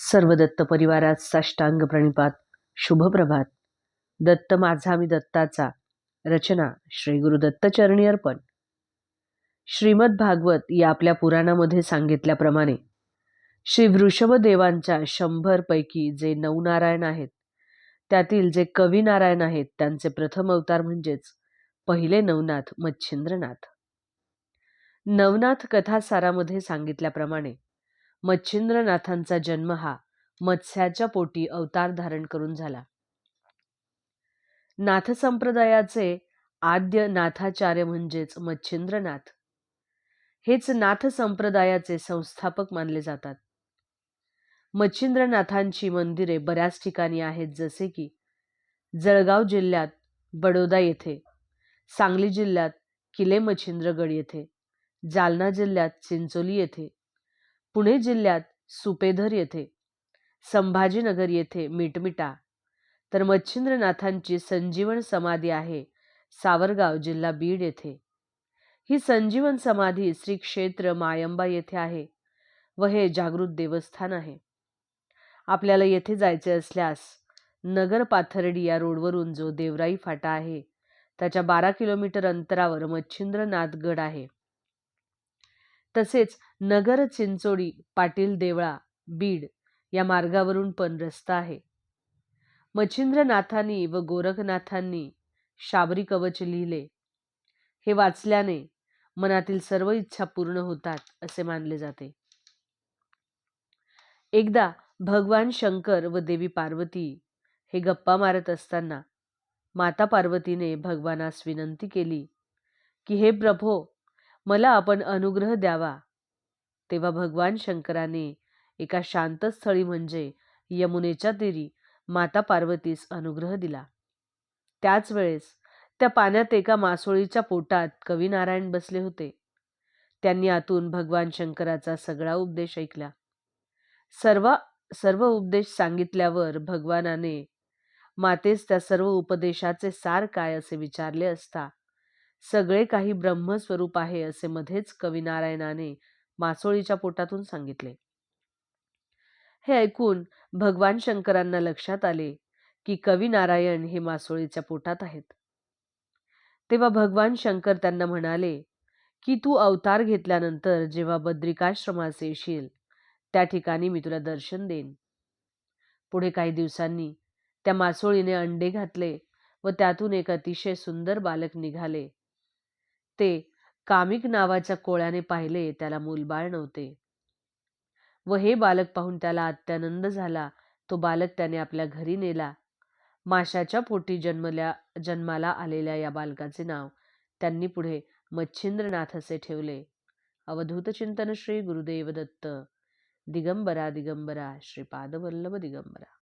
सर्व दत्त परिवारात साष्टांग प्रणिपात शुभप्रभात दत्त माझा मी दत्ताचा. रचना श्री गुरु दत्तचरणी अर्पण. श्रीमद भागवत या आपल्या पुराणामध्ये सांगितल्याप्रमाणे श्री वृषभदेवांच्या शंभरपैकी जे नऊ नारायण आहेत त्यातील जे कवी नारायण आहेत त्यांचे प्रथम अवतार म्हणजेच पहिले नवनाथ मच्छिंद्रनाथ. नवनाथ कथासारामध्ये सांगितल्याप्रमाणे मच्छिंद्रनाथांचा जन्म हा मत्स्याच्या पोटी अवतार धारण करून झाला. नाथ संप्रदायाचे आद्य नाथाचार्य म्हणजेच मच्छिंद्रनाथ. हेच नाथ संप्रदायाचे संस्थापक मानले जातात. मच्छिंद्रनाथांची मंदिरे बऱ्याच ठिकाणी आहेत जसे की जळगाव जिल्ह्यात बडोदा येथे सांगली जिल्ह्यात किले मच्छिंद्रगड येथे जालना जिल्ह्यात चिंचोली येथे पुणे जिल्ह्यात सुपेधर येथे संभाजीनगर येथे मिटमिटा. तर मच्छिंद्रनाथांची संजीवन समाधी आहे सावरगाव जिल्हा बीड येथे. ही संजीवन समाधी श्री क्षेत्र मायंबा येथे आहे व हे जागृत देवस्थान आहे. आपल्याला येथे जायचे असल्यास नगर पाथर्डी या रोडवरून जो देवराई फाटा आहे त्याच्या बारा किलोमीटर अंतरावर मच्छिंद्रनाथ गड आहे. तसेच नगर चिंचोडी पाटील देवळा बीड या मार्गावरून पण रस्ता आहे. मच्छिंद्रनाथांनी व गोरखनाथांनी शाबरी कवच लिहिले. हे वाचल्याने मनातील सर्व इच्छा पूर्ण होतात असे मानले जाते. एकदा भगवान शंकर व देवी पार्वती हे गप्पा मारत असताना माता पार्वतीने भगवानास विनंती केली की हे प्रभो मला आपण अनुग्रह द्यावा. तेव्हा भगवान शंकराने एका शांत स्थळी म्हणजे यमुनेच्या तीरी माता पार्वतीस अनुग्रह दिला. त्याच वेळेस त्या पाण्यात एका मासोळीच्या पोटात कवीनारायण बसले होते. त्यांनी आतून भगवान शंकराचा सगळा उपदेश ऐकला. सर्व सर्व उपदेश सांगितल्यावर भगवानाने मातेस त्या सर्व उपदेशाचे सार काय असे विचारले असता सगळे काही ब्रह्मस्वरूप आहे असे मध्येच कविनारायणाने मासोळीच्या पोटातून सांगितले. हे ऐकून भगवान शंकरांना लक्षात आले की कवी नारायण हे मासोळीच्या पोटात आहेत. तेव्हा भगवान शंकर त्यांना म्हणाले की तू अवतार घेतल्यानंतर जेव्हा बद्रिकाश्रमास येशील त्या ठिकाणी मी तुला दर्शन देईन. पुढे काही दिवसांनी त्या मासोळीने अंडे घातले व त्यातून एक अतिशय सुंदर बालक निघाले. ते कामिक नावाच्या कोळ्याने पाहिले त्याला मूलबाळ नव्हते. व हे बालक पाहून त्याला अत्यानंद झाला. तो बालक त्याने आपल्या घरी नेला. माशाच्या पोटी जन्मल्या जन्माला आलेल्या या बालकाचे नाव. त्यांनी पुढे मच्छिंद्रनाथ असे ठेवले. अवधूत चिंतन श्री गुरुदेव दत्त दिगंबरा. दिगंबरा श्रीपादवल्लभ दिगंबरा.